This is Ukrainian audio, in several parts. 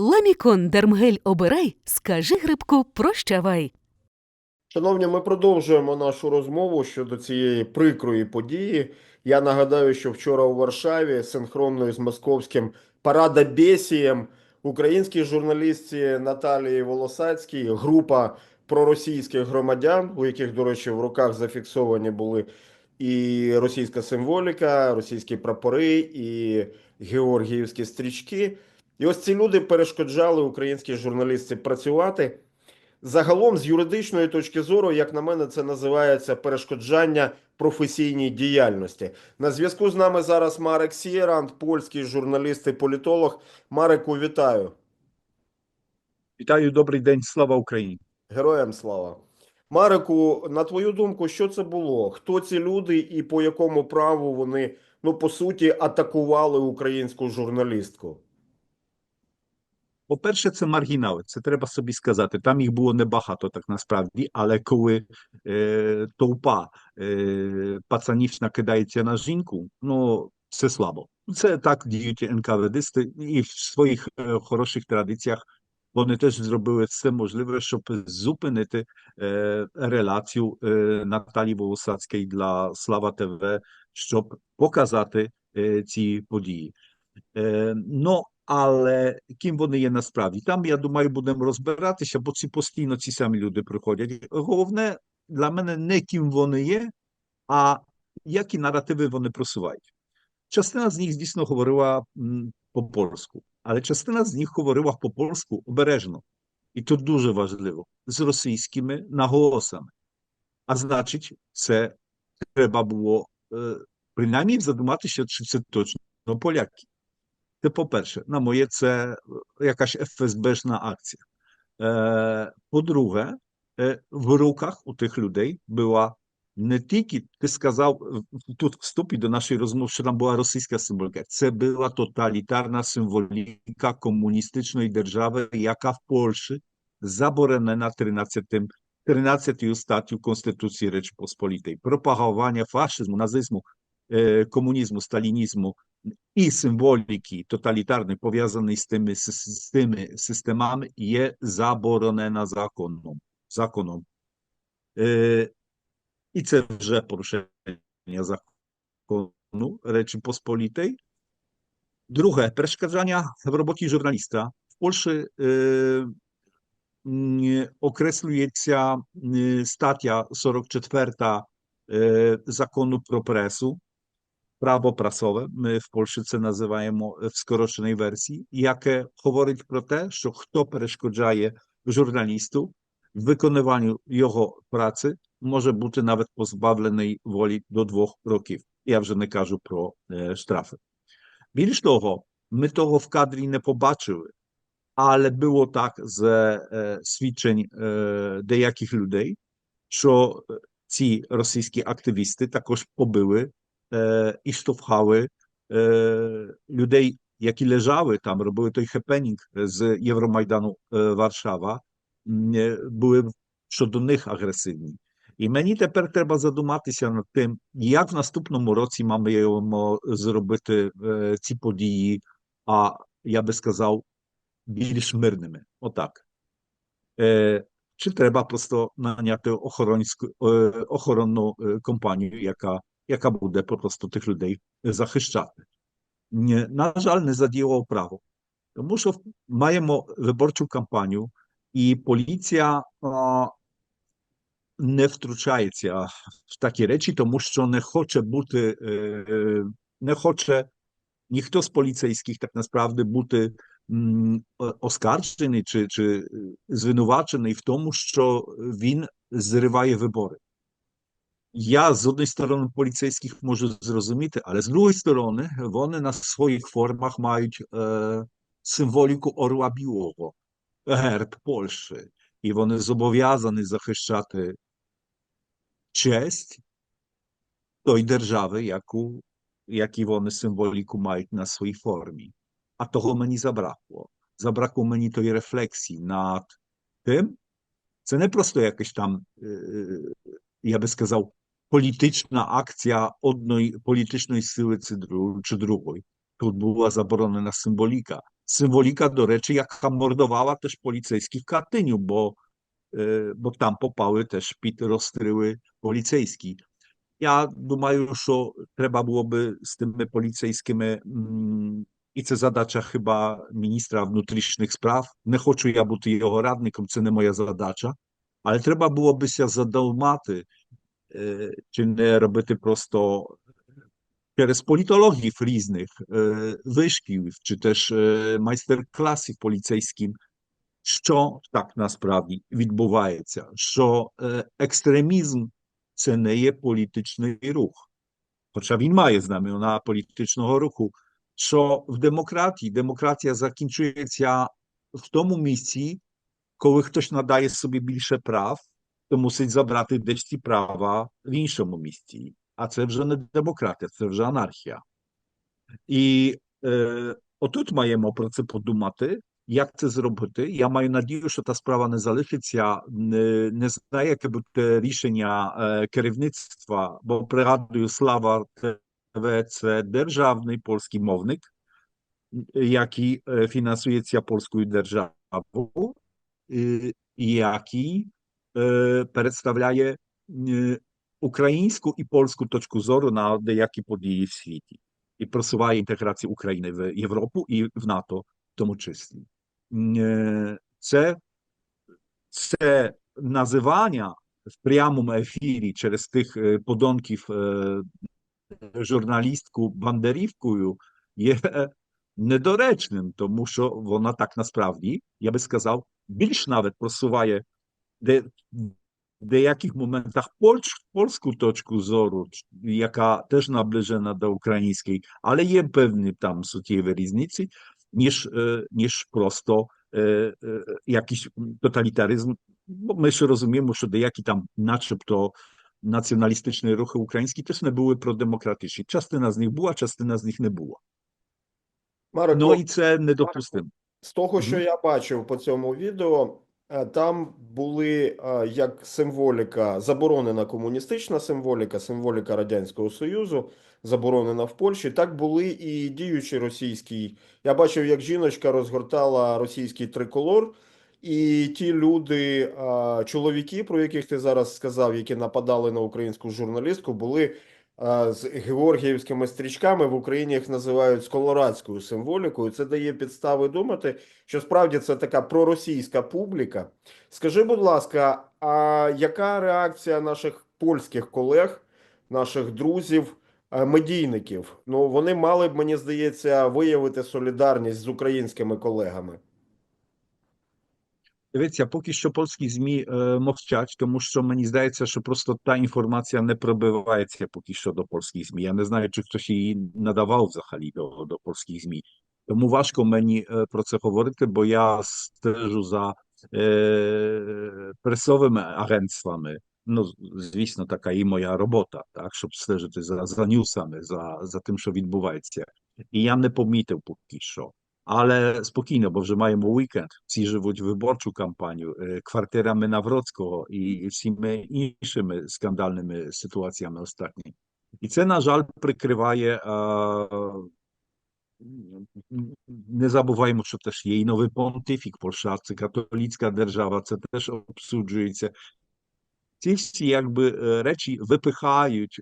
Ламікон Дермгель обирай, скажи грибку прощавай. Шановні, ми продовжуємо нашу розмову щодо цієї прикрої події. Я нагадаю, що вчора у Варшаві синхронно із московським парадобесієм українській журналістці Наталії Волосацькій група проросійських громадян, у яких, до речі, в руках зафіксовані були і російська символіка, російські прапори, і георгіївські стрічки. І ось ці люди перешкоджали українській журналістці працювати. Загалом, з юридичної точки зору, як на мене, це називається перешкоджання професійній діяльності. На зв'язку з нами зараз Марек Сієрант, польський журналіст і політолог. Мареку, вітаю. Вітаю, добрий день, слава Україні. Героям слава. Мареку, на твою думку, що це було? Хто ці люди і по якому праву вони, ну по суті, атакували українську журналістку? По-перше, це маргінали, це треба собі сказати. Там їх було небагато, так насправді, але коли е, толпа е, пацанів накидається на жінку, ну це слабо. Це так діють НКВДисти, і в своїх е, хороших традиціях вони теж зробили все можливе, щоб зупинити е, релацію е, Наталії Волосацької для Слава ТВ, щоб показати е, ці події. Е, ну, але ким вони є насправді? Там, я думаю, будемо розбиратися, бо ці постійно ці самі люди приходять. Головне для мене не ким вони є, а які наративи вони просувають. Частина з них дійсно говорила по-польську, але частина з них говорила по-польську обережно. І тут дуже важливо, з російськими наголосами. А значить, це треба було е, принаймні задуматися, чи це точно поляки. Це по-перше, на моє, це якась ФСБшна акція. Е, по-друге, е, в руках у тих людей була не тільки, ти сказав тут вступі до нашої розмови, що там була російська символіка, це була тоталітарна символіка комуністичної держави, яка в Польщі заборонена 13, 13 статтю Конституції Речpospolitej. Пропагування фашизму, назизму, е, комунізму, i symboliki totalitarnej powiązanej z tymi, z tymi systemami jest zaboronena zakonom. zakonom. E, I co że poruszenia zakonu Rzeczypospolitej. Drugie, przeszkadzania w robocie żurnalista. W Polsce e, określuje się e, statia 44 zakonu propresu, про пресу, право prasowe, ми в Польщі це називаємо в скороченій версії, яке говорить про те, що хто перешкоджає журналісту в виконуванню його праці, може бути навіть позбавлений волі до двох років. Я вже не кажу про е, штрафи. Більш того, ми того в кадрі не побачили, але було так з е, свідчень е, деяких людей, що ці російські активісти також побили е, і штовхали е, людей, які лежали там, робили той хепенінг з Євромайдану е, Варшава, е, були щодо них агресивні. І мені тепер треба задуматися над тим, як в наступному році маємо зробити е, ці події, а я би сказав, більш мирними. Отак. Е, чи треба просто наняти охоронську, е, охоронну е, компанію, яка, яка буде просто тих людей захищати? Ні, на жаль, не задіяло право. Тому що маємо виборчу кампанію, і поліція а, не втручається в такі речі, тому що не хоче бути, е, е, не хоче ніхто з поліцейських так насправді бути м, о- оскаржений чи, чи звинувачений в тому, що він зриває вибори. Я з однієї сторони поліцейських можу зрозуміти, але з другої сторони вони на своїх формах мають е, символіку орла білого, герб Польщі, і вони зобов'язані захищати честь тої держави, яку, які вони символіку мають на своїй формі. А того мені забракло. Забракло мені тої рефлексії над тим. Це не просто якась там, е, я би сказав, політична акція одної політичної сили чи дру- чи другої. Тут була заборонена символіка. Symbolika, do речі, яка мордувала теж поліцейських в Катиню, бо, е, бо там попали теж під розстріли поліцейські. Я думаю, що треба було би з тими поліцейськими, м, і це задача хіба міністра внутрішніх справ. Не хочу я бути його радником, це не моя задача. Але треба було бися задумати, е, чи не робити просто через політологів різних е, вишків, чи теж е, майстер-класів поліцейським, що так насправді відбувається, що е, екстремізм це не є політичний рух, хоча він має знамена політичного руху, що в демократії демократія закінчується в тому місці, коли хтось надає собі більше прав, то мусить забрати десь ці права в іншому місці. А це вже не демократія, це вже анархія. І е, отут маємо про це подумати, як це зробити. Я маю надію, що та справа не залишиться, не, не знаю, яке буде рішення е, керівництва, бо пригадую, Слава ТВ – це державний польський мовник, який е, фінансується польською державою, і який е, представляє українську і польську точку зору на деякі події в світі і просуває інтеграцію України в Європу і в НАТО, в тому числі. Це, це називання в прямому ефірі через тих подонків журналістку Бандерівкою є недоречним, тому що вона так насправді, я би сказав, більш навіть просуває де, в деяких моментах польщ, польську точку зору, яка теж наближена до української, але є певні там суттєві різниці, ніж, е, ніж просто е, е, якийсь тоталітаризм. Бо ми ж розуміємо, що деякі там, начебто, націоналістичні рухи українські теж не були продемократичні. Частина з них була, частина з них не була. Марко, Ну і це недопустимо. З того, що Мгм. я бачив по цьому відео, е, там були е, як символіка, заборонена комуністична символіка, символіка Радянського Союзу, заборонена в Польщі. Так були і діючі російські. Я бачив, як жіночка розгортала російський триколор, і ті люди, е, чоловіки, про яких ти зараз сказав, які нападали на українську журналістку, були е, з георгіївськими стрічками. В Україні їх називають з колорадською символікою. Це дає підстави думати, що справді це така проросійська публіка. Скажи, будь ласка, а яка реакція наших польських колег, наших друзів, е, медійників? Ну, вони мали б, мені здається, виявити солідарність з українськими колегами. Дивіться, поки що польські ЗМІ е, мовчать, тому що мені здається, що просто та інформація не пробивається поки що до польських ЗМІ. Я не знаю, чи хтось її надавав взагалі до, до польських ЗМІ. Тому важко мені е, про це говорити, бо я стежу за е, пресовими агентствами. Ну, звісно, така і моя робота, так, щоб стежити за, за ньюсами, за, за тим, що відбувається. І я не помітив поки що. Але спокійно, бо вже маємо weekend, всі живуть виборчу кампанію, е, квартирами Навроцького і всіми іншими скандальними ситуаціями ostatnimi. І це, на жаль, прикриває. е, Не забуваємо, що теж є і новий понтифік Польща, католицька держава, це теж обсуджується. Ці всі якби е, речі випихають.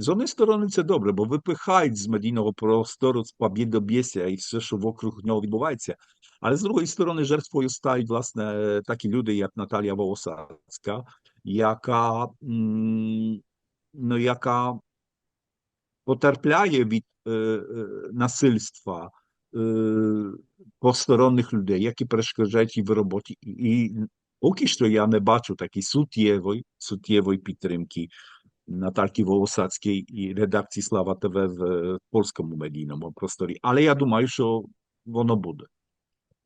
З однієї сторони це добре, бо випихають з медійного простору з побєдобєсія і все, що вокруг нього відбувається. Але з другої сторони, жертвою стають, власне, такі люди, як Наталія Волосацька, яка, ну, яка потерпляє від е, е, насильства е, посторонніх людей, які перешкоджають їй в роботі. І поки що я не бачу такої суттєвої, суттєвої підтримки Волосацької і редакції Слава ТВ в е, польському медійному просторі. Але я думаю, що воно буде.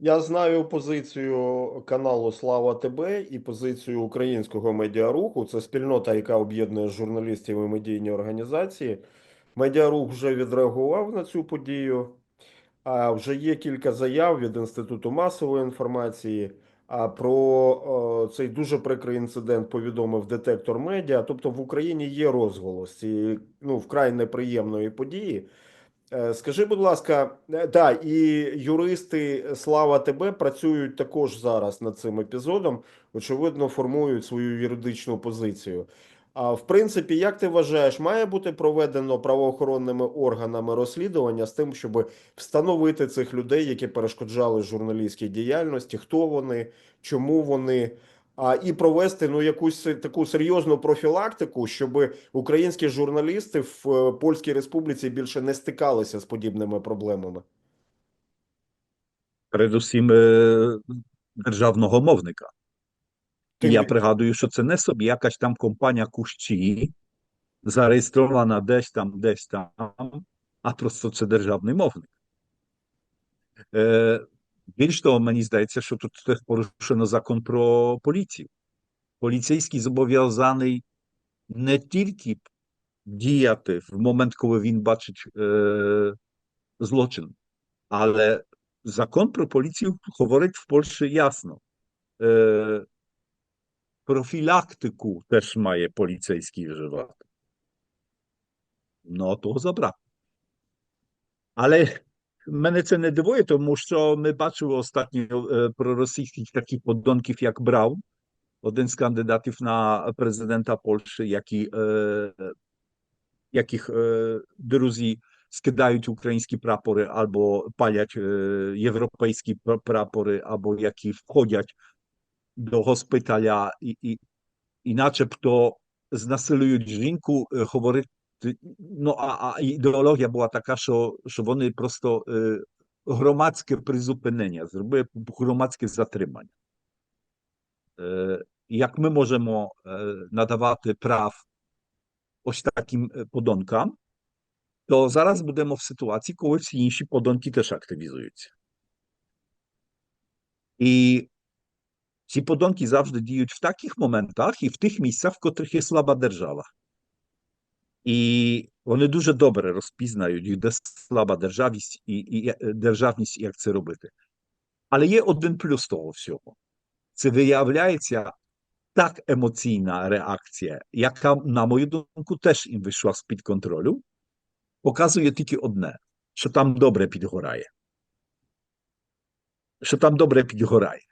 Я знаю позицію каналу Слава ТБ і позицію українського медіаруху. Це спільнота, яка об'єднує журналістів і медійні організації. Медіарух вже відреагував на цю подію. А вже є кілька заяв від Інституту масової інформації. А про цей дуже прикрий інцидент повідомив детектор медіа. Тобто в Україні є розголос цієї ну, вкрай неприємної події. Е, Скажи, будь ласка, е, да, і юристи Слава тебе працюють також зараз над цим епізодом, очевидно, формують свою юридичну позицію. А в принципі, як ти вважаєш, має бути проведено правоохоронними органами розслідування з тим, щоб встановити цих людей, які перешкоджали журналістській діяльності, хто вони, чому вони, а і провести ну якусь таку серйозну профілактику, щоб українські журналісти в е, Польській Республіці більше не стикалися з подібними проблемами. Передусім е, державного мовника. Тим я пригадую, що це не собі якась там компанія Кущі, зареєстрована десь там, десь там, а просто це державний мовник. Е, більш того, мені здається, що тут теж порушено закон про поліцію. Поліцейський зобов'язаний не тільки діяти в момент, коли він бачить е, злочин, але закон про поліцію говорить в Польщі ясно. Е, profilaktyku też maje policejski wżywa. No to zabrakło. Ale mnie se ne dwoje, to muszą, my patrzyły ostatnio e, prorosyjskich takich poddonków jak Braun, jeden z kandydatów na prezydenta Polski, jaki, e, jakich e, Druzji skydają ukraińskie prapory albo paliać e, europejskie prapory, albo jaki wchodzić входять до госпіталя і, і, і начебто знасилують жінку, е, говорить, ну а, а ідеологія була така, що, що вони просто е, громадське призупинення, зробили громадське затримання. Е, як ми можемо е, надавати прав ось таким е, подонкам, то зараз будемо в ситуації, коли всі інші подонки теж активізуються. І ці подонки завжди діють в таких моментах і в тих місцях, в котрих є слаба держава. І вони дуже добре розпізнають, де слаба державність і, і е, державність, і як це робити. Але є один плюс того всього. Це виявляється так емоційна реакція, яка, на мою думку, теж їм вийшла з-під контролю, показує тільки одне, що там добре підгорає. Що там добре підгорає.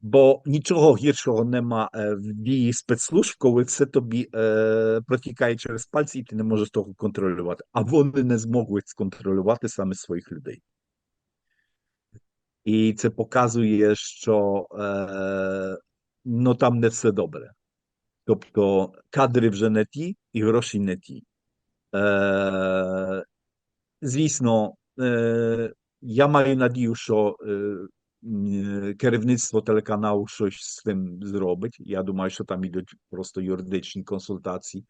Бо нічого гіршого нема е, в дії спецслужб, коли все тобі е, протікає через пальці, і ти не можеш того контролювати. А вони не зможуть сконтролювати саме своїх людей. І це показує, що е, ну, там не все добре. Тобто кадри вже не ті, і гроші не ті. Е, звісно, е, я маю надію, що е, м, керівництво телеканалу щось з тим зробить. Я думаю, що там ідуть просто юридичні консультації.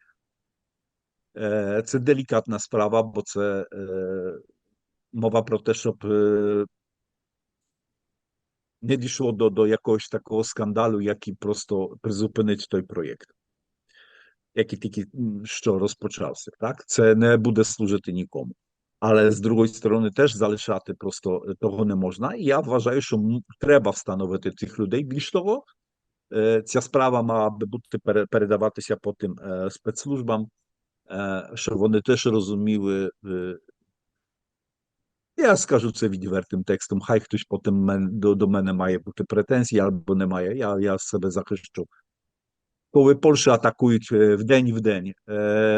Е, Це делікатна справа, бо це е, мова про те, щоб е, не дійшло до, до якогось такого скандалу, який просто призупинить той проєкт, який тільки м, що розпочався. Так? Це не буде служити нікому. Але з другої сторони, теж залишати просто того не можна. І я вважаю, що м- треба встановити цих людей. Більш того, е, ця справа мала би бути пере- передаватися потім е, спецслужбам, е, щоб вони теж розуміли. е, Я скажу це відвертим текстом. Хай хтось потім мен, до, до мене має бути претензії або не має. Я, я себе захищу. Коли Польщу атакують е, вдень в день,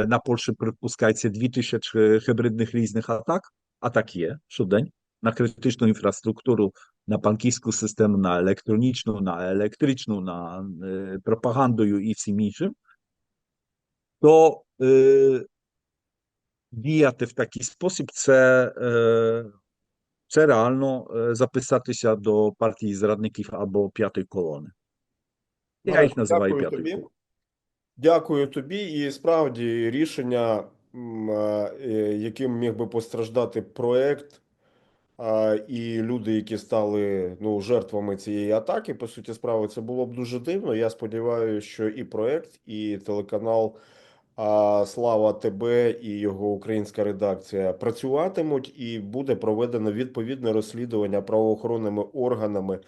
на Польщі припускається 2000 гібридних різних атак, а так є щодень, на критичну інфраструктуру, на банківську систему, на електронічну, на електричну, на пропагандою і всім іншим, то е, діяти в такий спосіб це, е, це реально записатися до партії зрадників або п'ятої колони. Я їх називаю Дякую п'ятою тобі. Дякую тобі. І справді рішення, е, яким міг би постраждати проект, і люди, які стали ну, жертвами цієї атаки, по суті справи, це було б дуже дивно. Я сподіваюся, що і проект, і телеканал а, Слава ТБ і його українська редакція працюватимуть, і буде проведено відповідне розслідування правоохоронними органами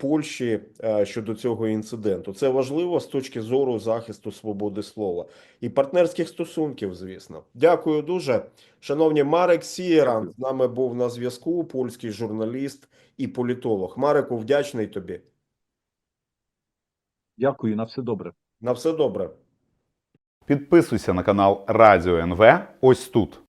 Польщі щодо цього інциденту. Це важливо з точки зору захисту свободи слова і партнерських стосунків, звісно. Дякую дуже. Шановні, Марек Сієран з нами був на зв'язку, польський журналіст і політолог. Мареку, вдячний тобі. Дякую, на все добре. На все добре. Підписуйся на канал Радіо НВ ось тут.